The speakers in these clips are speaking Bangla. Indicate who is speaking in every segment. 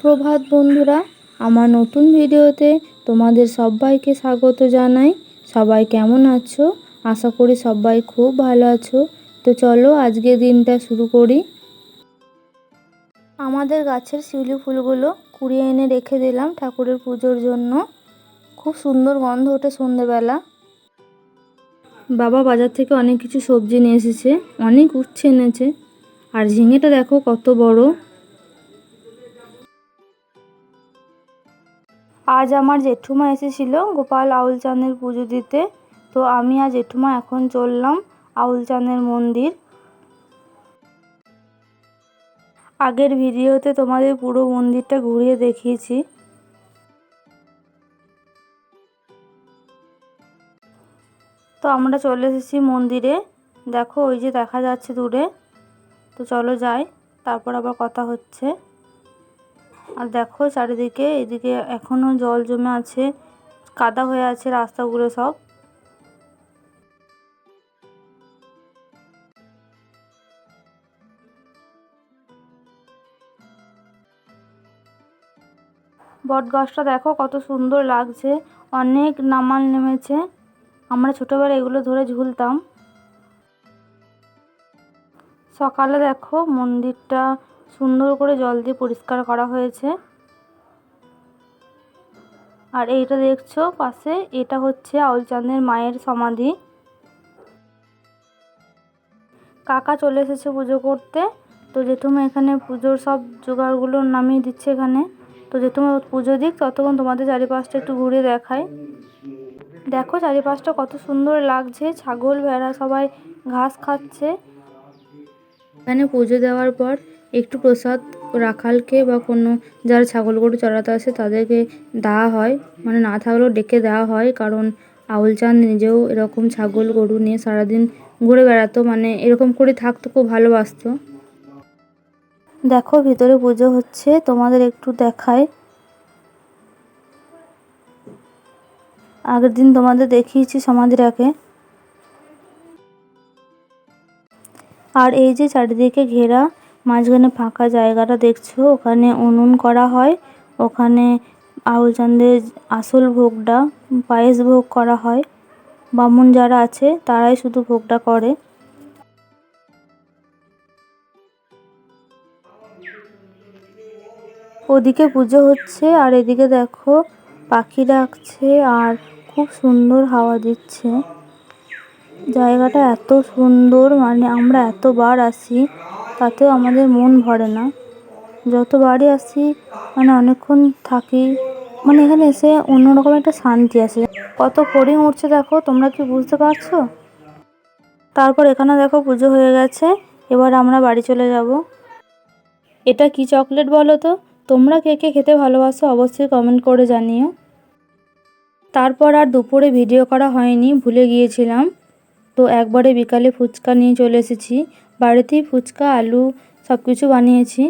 Speaker 1: সুপ্রভাত বন্ধুরা, আমার নতুন ভিডিওতে তোমাদের সবাইকে স্বাগত জানাই। সবাই কেমন আছো? আশা করি সবাই খুব ভালো আছো। তো চলো আজকে দিনটা শুরু করি। আমাদের গাছের শিউলি ফুলগুলো কুড়িয়ে এনে রেখে দিলাম ঠাকুরের পুজোর জন্য। খুব সুন্দর গন্ধ ওঠে সন্ধেবেলা। বাবা বাজার থেকে অনেক কিছু সবজি নিয়ে এসেছে, অনেক উচ্ছে এনেছে। আর ঝিঙেটা দেখো কত বড়। আজ আমার জেঠুমা এসেছিল গোপাল আউল চাঁদের পুজো দিতে। তো আমি আর জেঠুমা এখন চললাম আউল চাঁদের মন্দির। আগের ভিডিওতে তোমাদের পুরো মন্দিরটা ঘুরিয়ে দেখিয়েছি। তো আমরা চলে এসেছি মন্দিরে। দেখো ওই যে দেখা যাচ্ছে দূরে। তো চলো যাই, তারপর আবার কথা হচ্ছে। আর দেখো চারিদিকে, এদিকে এখনও জল জমে আছে, কাদা হয়ে আছে রাস্তাগুলো সব। বট গাছটা দেখো কত সুন্দর লাগছে, অনেক নামাল নেমেছে। আমরা ছোটোবেলায় এগুলো ধরে ঝুলতাম। সকালে দেখো মন্দিরটা সুন্দর করে জল দিয়ে পরিষ্কার করা হয়েছে। আর এইটা দেখছ পাশে, এটা হচ্ছে আউলচাঁদের মায়ের সমাধি। কাকা চলে এসেছে পুজো করতে। তো জেঠুমা এখানে পুজোর সব জোগাড়গুলো নামিয়ে দিচ্ছে এখানে। তো জেঠুমা পুজো দিক, ততক্ষণ তোমাদের চারিপাশটা একটু ঘুরে দেখায় দেখো চারিপাশটা কত সুন্দর লাগছে, ছাগল ভেড়া সবাই ঘাস খাচ্ছে। এখানে পুজো দেওয়ার পর একটু প্রসাদ রাখালকে বা কোনো যারা ছাগল গরু চড়াতে আসে তাদেরকে দেওয়া হয়। মানে না থাকলেও ডেকে দেওয়া হয় কারণ আউল চাঁদ নিজেও এরকম ছাগল গরু নিয়ে সারাদিন ঘুরে বেড়াতো। মানে এরকম করে থাকতো, খুব ভালোবাসতো। দেখো ভিতরে পুজো হচ্ছে, তোমাদের একটু দেখায় আগের দিন তোমাদের দেখিয়েছি সমাধিটাকে। আর এই যে চারিদিকে ঘেরা, মাঝখানে ফাঁকা জায়গাটা দেখছ? ওখানে উনুন করা হয়, ওখানে আউল আসল ভোগটা, পায়েস ভোগ করা হয়। বামুন যারা আছে, তারাই শুধু ভোগটা করে। ওদিকে পুজো হচ্ছে, আর এদিকে দেখো পাখি ডাকছে, আর খুব সুন্দর হাওয়া দিচ্ছে। জায়গাটা এত সুন্দর মানে আমরা এতবার আসি, তাতেও আমাদের মন ভরে না। যতবারই আসি মানে অনেকক্ষণ থাকি মানে এখানে এসে অন্যরকম একটা শান্তি আসে। কত ফড়িং উঠছে দেখো, তোমরা কি বুঝতে পারছ? তারপর এখানে দেখো পুজো হয়ে গেছে, এবার আমরা বাড়ি চলে যাব। এটা কি চকলেট বলো তো? তোমরা কে কে খেতে ভালোবাসো অবশ্যই কমেন্ট করে জানিও। তারপর আর দুপুরে ভিডিও করা হয়নি, ভুলে গিয়েছিলাম। তো একবারে বিকালে ফুচকা নিয়ে চলে এসেছি। বাড়িতেই ফুচকা, আলু সব কিছু বানিয়েছি।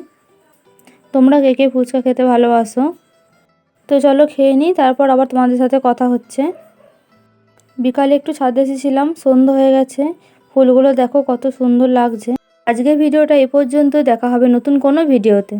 Speaker 1: তোমরা কে কে ফুচকা খেতে ভালোবাসো? তো চলো খেয়ে নিই, তারপর আবার তোমাদের সাথে কথা হচ্ছে। বিকালে একটু ছাদে এসেছিলাম সন্ধ্যা হয়ে গেছে। ফুলগুলো দেখো কত সুন্দর লাগছে। আজকের ভিডিওটা এ পর্যন্ত দেখা হবে নতুন কোনো ভিডিওতে।